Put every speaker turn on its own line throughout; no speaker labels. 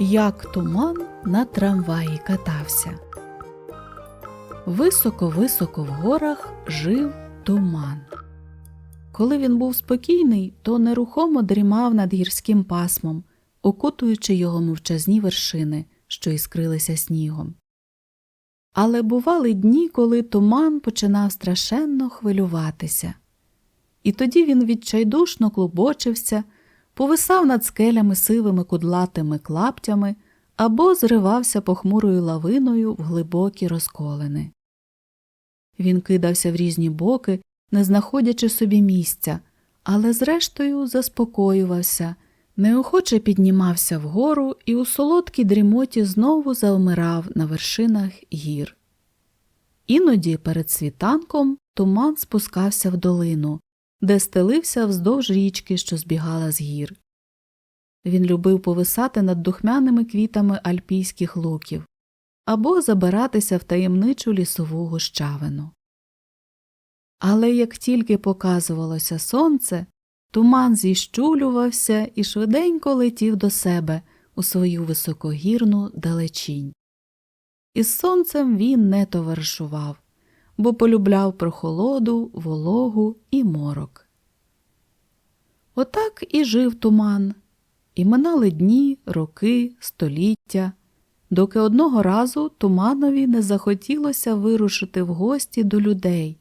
Як туман на трамваї катався. Високо-високо в горах жив туман. Коли він був спокійний, то нерухомо дрімав над гірським пасмом, окутуючи його мовчазні вершини, що іскрилися снігом. Але бували дні, коли туман починав страшенно хвилюватися. І тоді він відчайдушно клубочився, повисав над скелями сивими кудлатими клаптями або зривався похмурою лавиною в глибокі розколини. Він кидався в різні боки, не знаходячи собі місця, але зрештою заспокоювався, неохоче піднімався вгору і у солодкій дрімоті знову завмирав на вершинах гір. Іноді перед світанком туман спускався в долину, де стелився вздовж річки, що збігала з гір. Він любив повисати над духмяними квітами альпійських луків або забиратися в таємничу лісову гущавину. Але як тільки показувалося сонце, туман зіщулювався і швиденько летів до себе у свою високогірну далечінь. Із сонцем він не товаришував, бо полюбляв прохолоду, вологу і морок. Отак і жив туман, і минали дні, роки, століття, доки одного разу туманові не захотілося вирушити в гості до людей,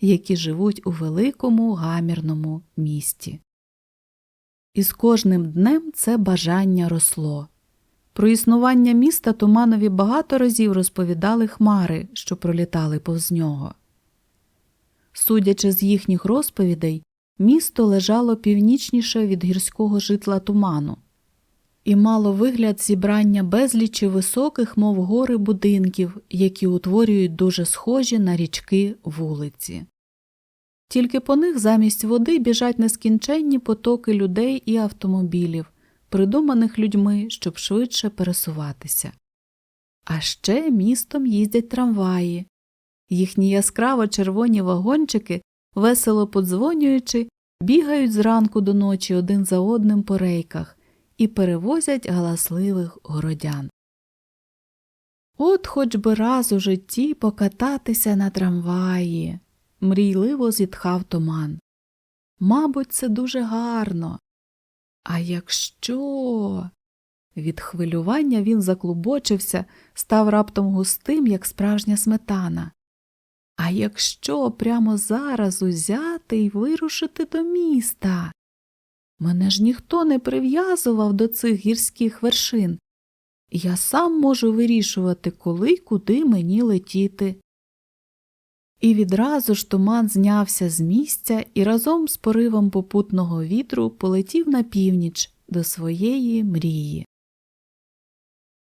які живуть у великому гамірному місті. І з кожним днем це бажання росло. Про існування міста Туманові багато разів розповідали хмари, що пролітали повз нього. Судячи з їхніх розповідей, місто лежало північніше від гірського житла туману і мало вигляд зібрання безлічі високих, мов гори будинків, які утворюють дуже схожі на річки вулиці. Тільки по них замість води біжать нескінченні потоки людей і автомобілів, придуманих людьми, щоб швидше пересуватися. А ще містом їздять трамваї. Їхні яскраво червоні вагончики, весело подзвонюючи, бігають зранку до ночі один за одним по рейках і перевозять галасливих городян. От хоч би раз у житті покататися на трамваї, мрійливо зітхав туман. Мабуть, це дуже гарно. А якщо. Від хвилювання він заклубочився, став раптом густим, як справжня сметана. А якщо прямо зараз узяти і вирушити до міста? Мене ж ніхто не прив'язував до цих гірських вершин. Я сам можу вирішувати, коли й куди мені летіти. І відразу ж туман знявся з місця і разом з поривом попутного вітру полетів на північ до своєї мрії.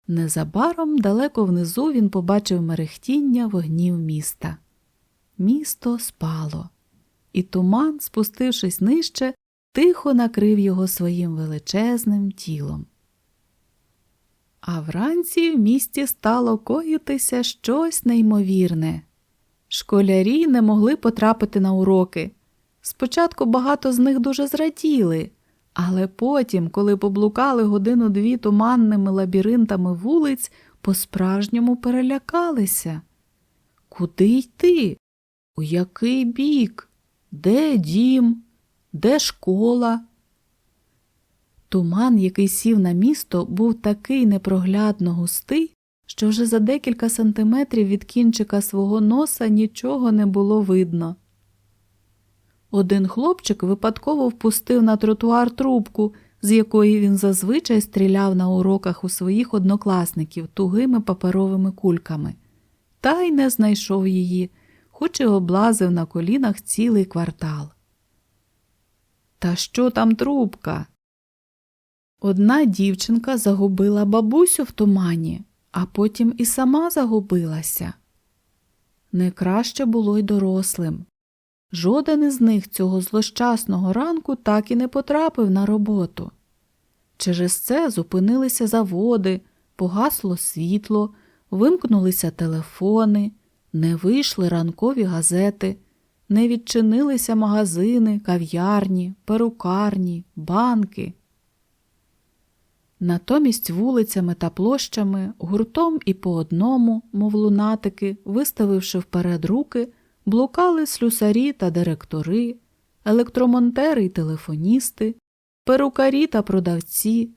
Незабаром далеко внизу він побачив мерехтіння вогнів міста. Місто спало, і туман, спустившись нижче, тихо накрив його своїм величезним тілом. А вранці в місті стало коїтися щось неймовірне. Школярі не могли потрапити на уроки. Спочатку багато з них дуже зраділи, але потім, коли поблукали годину дві туманними лабіринтами вулиць, по-справжньому перелякалися. Куди йти? У який бік? Де дім? Де школа? Туман, який сів на місто, був такий непроглядно густий, що вже за декілька сантиметрів від кінчика свого носа нічого не було видно. Один хлопчик випадково впустив на тротуар трубку, з якої він зазвичай стріляв на уроках у своїх однокласників тугими паперовими кульками, та й не знайшов її, хоч і облазив на колінах цілий квартал. Та що там трубка? Одна дівчинка загубила бабусю в тумані, а потім і сама загубилася. Не краще було й дорослим. Жоден із них цього злощасного ранку так і не потрапив на роботу. Через це зупинилися заводи, погасло світло, вимкнулися телефони, не вийшли ранкові газети, не відчинилися магазини, кав'ярні, перукарні, банки. Натомість вулицями та площами, гуртом і по одному, мов лунатики, виставивши вперед руки, блукали слюсарі та директори, електромонтери й телефоністи, перукарі та продавці,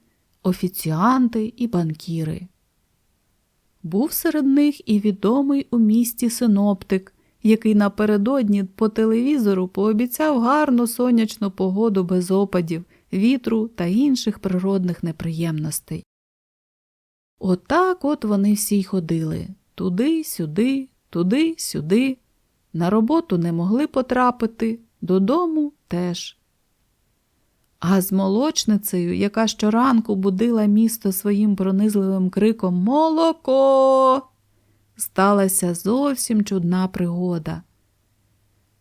офіціанти і банкіри. Був серед них і відомий у місті синоптик, який напередодні по телевізору пообіцяв гарну сонячну погоду без опадів, вітру та інших природних неприємностей. Отак от вони всі й ходили туди, сюди, туди, сюди. На роботу не могли потрапити, додому теж. А з молочницею, яка щоранку будила місто своїм пронизливим криком Молоко. сталася зовсім чудна пригода.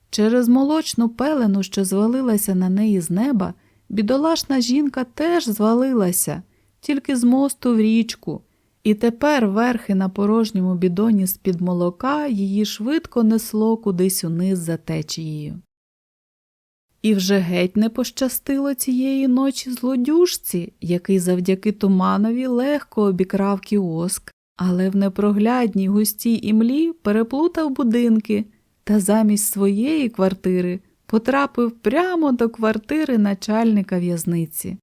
Через молочну пелену, що звалилася на неї з неба, бідолашна жінка теж звалилася, тільки з мосту в річку, і тепер верхи на порожньому бідоні з-під молока її швидко несло кудись униз за течією. І вже геть не пощастило цієї ночі злодюжці, який завдяки туманові легко обікрав кіоск, але в непроглядній густій імлі переплутав будинки та замість своєї квартири потрапив прямо до квартири начальника в'язниці.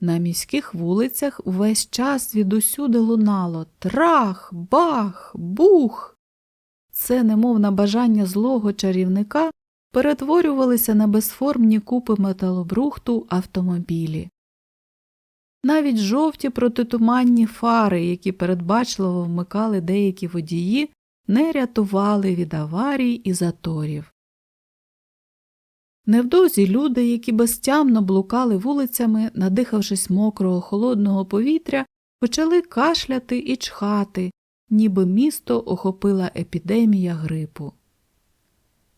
На міських вулицях увесь час звідусюди лунало трах, бах, бух. Це, немов на бажання злого чарівника, перетворювалися на безформні купи металобрухту автомобілі. Навіть жовті протитуманні фари, які передбачливо вмикали деякі водії, не рятували від аварій і заторів. Невдовзі люди, які безтямно блукали вулицями, надихавшись мокрого холодного повітря, почали кашляти і чхати, ніби місто охопила епідемія грипу.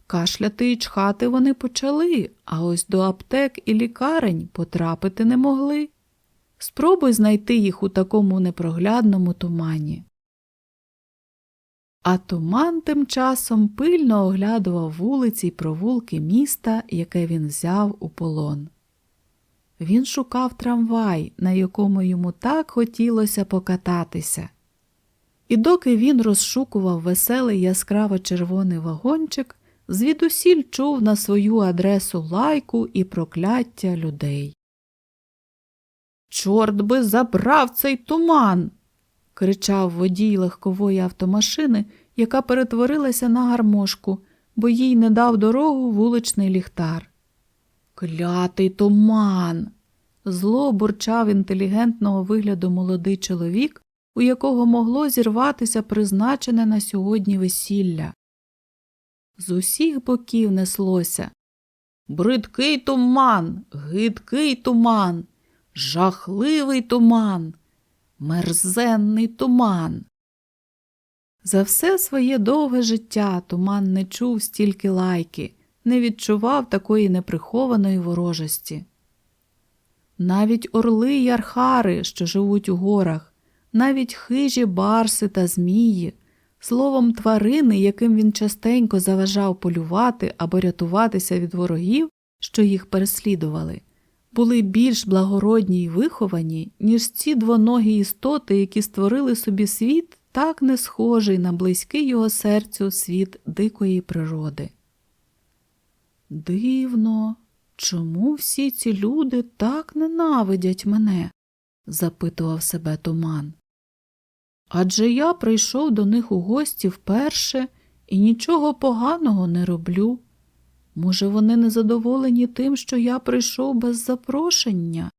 Кашляти і чхати вони почали, а ось до аптек і лікарень потрапити не могли. Спробуй знайти їх у такому непроглядному тумані. А туман тим часом пильно оглядував вулиці й провулки міста, яке він взяв у полон. Він шукав трамвай, на якому йому так хотілося покататися. І доки він розшукував веселий яскраво червоний вагончик, звідусіль чув на свою адресу лайку і прокляття людей. Чорт би забрав цей туман. Кричав водій легкової автомашини, яка перетворилася на гармошку, бо їй не дав дорогу вуличний ліхтар. Клятий туман. Зло бурчав інтелігентного вигляду молодий чоловік, у якого могло зірватися призначене на сьогодні весілля. З усіх боків неслося. Бридкий туман, гидкий туман, жахливий туман, мерзенний туман. За все своє довге життя туман не чув стільки лайки, не відчував такої неприхованої ворожості. Навіть орли й архари, що живуть у горах, навіть хижі барси та змії, словом, тварини, яким він частенько заважав полювати або рятуватися від ворогів, що їх переслідували, були більш благородні й виховані, ніж ці двоногі істоти, які створили собі світ так не схожий на близький його серцю світ дикої природи. Дивно, чому всі ці люди так ненавидять мене? запитував себе туман. Адже я прийшов до них у гості вперше і нічого поганого не роблю. Може, вони незадоволені тим, що я прийшов без запрошення?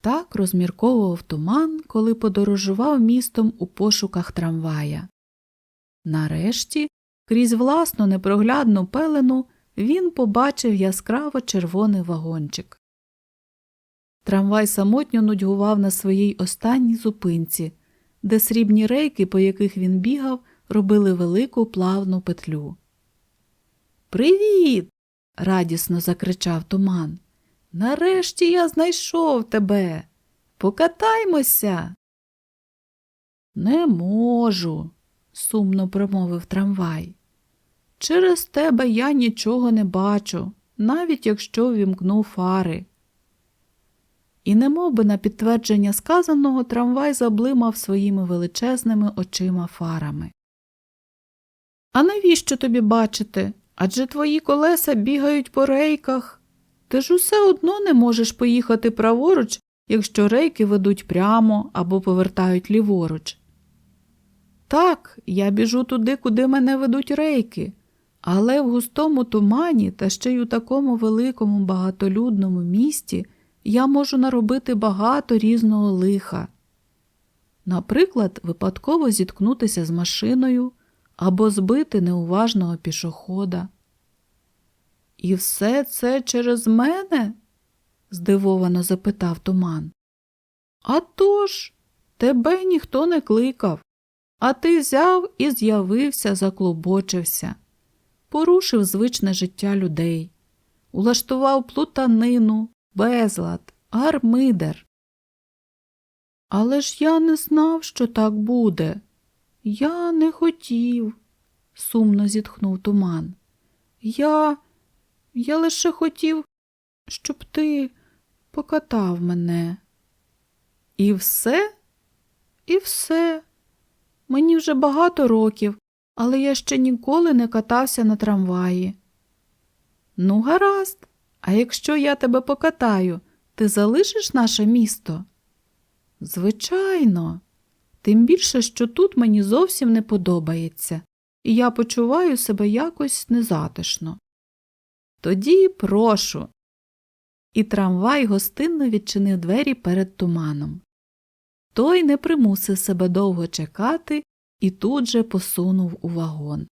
Так розмірковував туман, коли подорожував містом у пошуках трамвая. Нарешті, крізь власну непроглядну пелену, він побачив яскраво червоний вагончик. Трамвай самотньо нудьгував на своїй останній зупинці, де срібні рейки, по яких він бігав, робили велику плавну петлю. Привіт! радісно закричав туман. Нарешті я знайшов тебе. Покатаймося. Не можу, сумно промовив трамвай. Через тебе я нічого не бачу, навіть якщо вімкну фари. і немов би на підтвердження сказаного трамвай заблимав своїми величезними очима фарами. А навіщо тобі бачити? Адже твої колеса бігають по рейках. Ти ж усе одно не можеш поїхати праворуч, якщо рейки ведуть прямо або повертають ліворуч. Так, я біжу туди, куди мене ведуть рейки, але в густому тумані та ще й у такому великому багатолюдному місті я можу наробити багато різного лиха. Наприклад, випадково зіткнутися з машиною або збити неуважного пішохода. І все це через мене? здивовано запитав туман. «А тож, тебе ніхто не кликав, а ти взяв і з'явився, заклобочився, порушив звичне життя людей, улаштував плутанину, безлад, гармидер. Але ж я не знав, що так буде. Я не хотів, сумно зітхнув туман. Я. Я лише хотів, щоб ти покатав мене. І все? І все. Мені вже багато років, але я ще ніколи не катався на трамваї. Ну, гаразд, а якщо я тебе покатаю, ти залишиш наше місто? Звичайно, тим більше, що тут мені зовсім не подобається, і я почуваю себе якось незатишно. Тоді прошу. І трамвай гостинно відчинив двері перед туманом. Той не примусив себе довго чекати і тут же посунув у вагон.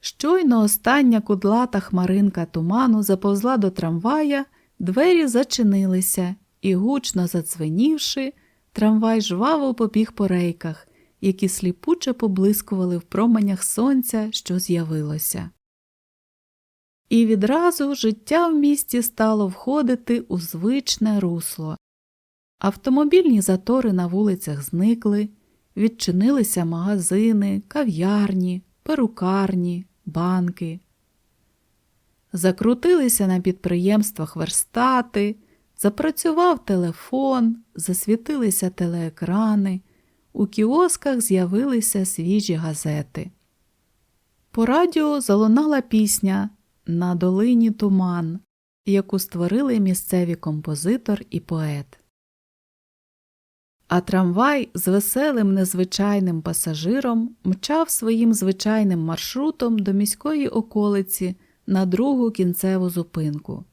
Щойно остання кудлата хмаринка туману заповзла до трамвая, двері зачинилися, і, гучно задзвенівши, трамвай жваво побіг по рейках, які сліпуче поблискували в променях сонця, що з'явилося. І відразу життя в місті стало входити у звичне русло. Автомобільні затори на вулицях зникли, відчинилися магазини, кав'ярні, перукарні, банки. Закрутилися на підприємствах верстати, запрацював телефон, засвітилися телеекрани, у кіосках з'явилися свіжі газети. По радіо залунала пісня На долині туман, яку створили місцеві композитор і поет. А трамвай з веселим незвичайним пасажиром мчав своїм звичайним маршрутом до міської околиці на другу кінцеву зупинку.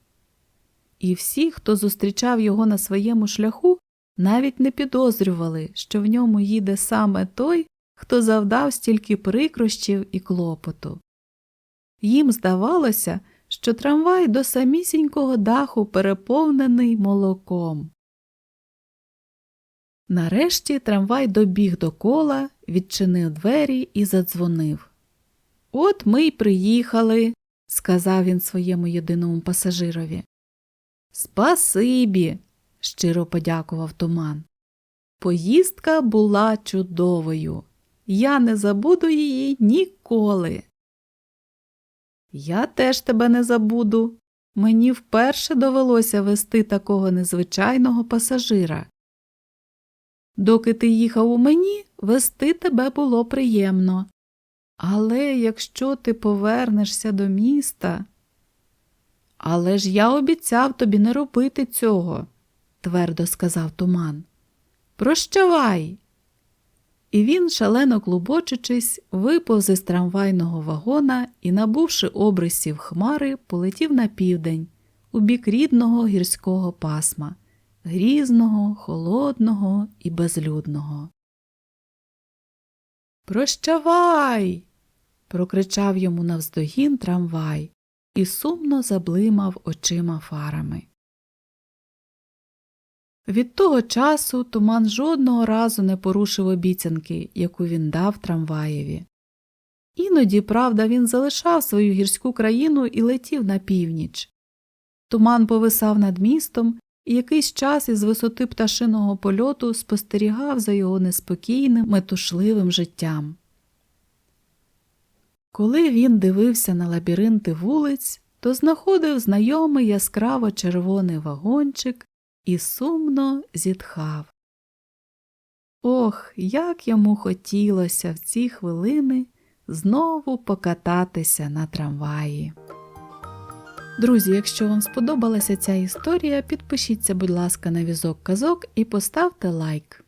І всі, хто зустрічав його на своєму шляху, навіть не підозрювали, що в ньому їде саме той, хто завдав стільки прикрощів і клопоту. Їм здавалося, що трамвай до самісінького даху переповнений молоком. Нарешті трамвай добіг до кола, відчинив двері і задзвонив. От ми й приїхали, сказав він своєму єдиному пасажирові. Спасибі, щиро подякував туман. Поїздка була чудовою. Я не забуду її ніколи. Я теж тебе не забуду. Мені вперше довелося вести такого незвичайного пасажира. Доки ти їхав у мені, вести тебе було приємно. Але якщо ти повернешся до міста. Але ж я обіцяв тобі не робити цього, твердо сказав туман. Прощавай. І він, шалено клубочичись, виповз із трамвайного вагона і, набувши обрисів хмари, полетів на південь, у бік рідного гірського пасма грізного, холодного і безлюдного. Прощавай. прокричав йому навздогін трамвай і сумно заблимав очима фарами. Від того часу туман жодного разу не порушив обіцянки, яку він дав трамваєві. Іноді, правда, він залишав свою гірську країну і летів на північ. Туман повисав над містом і якийсь час із висоти пташиного польоту спостерігав за його неспокійним, метушливим життям. Коли він дивився на лабіринти вулиць, то знаходив знайомий яскраво червоний вагончик і сумно зітхав. Ох, як йому хотілося в ці хвилини знову покататися на трамваї. Друзі, якщо вам сподобалася ця історія, підпишіться, будь ласка, на візок казок і поставте лайк.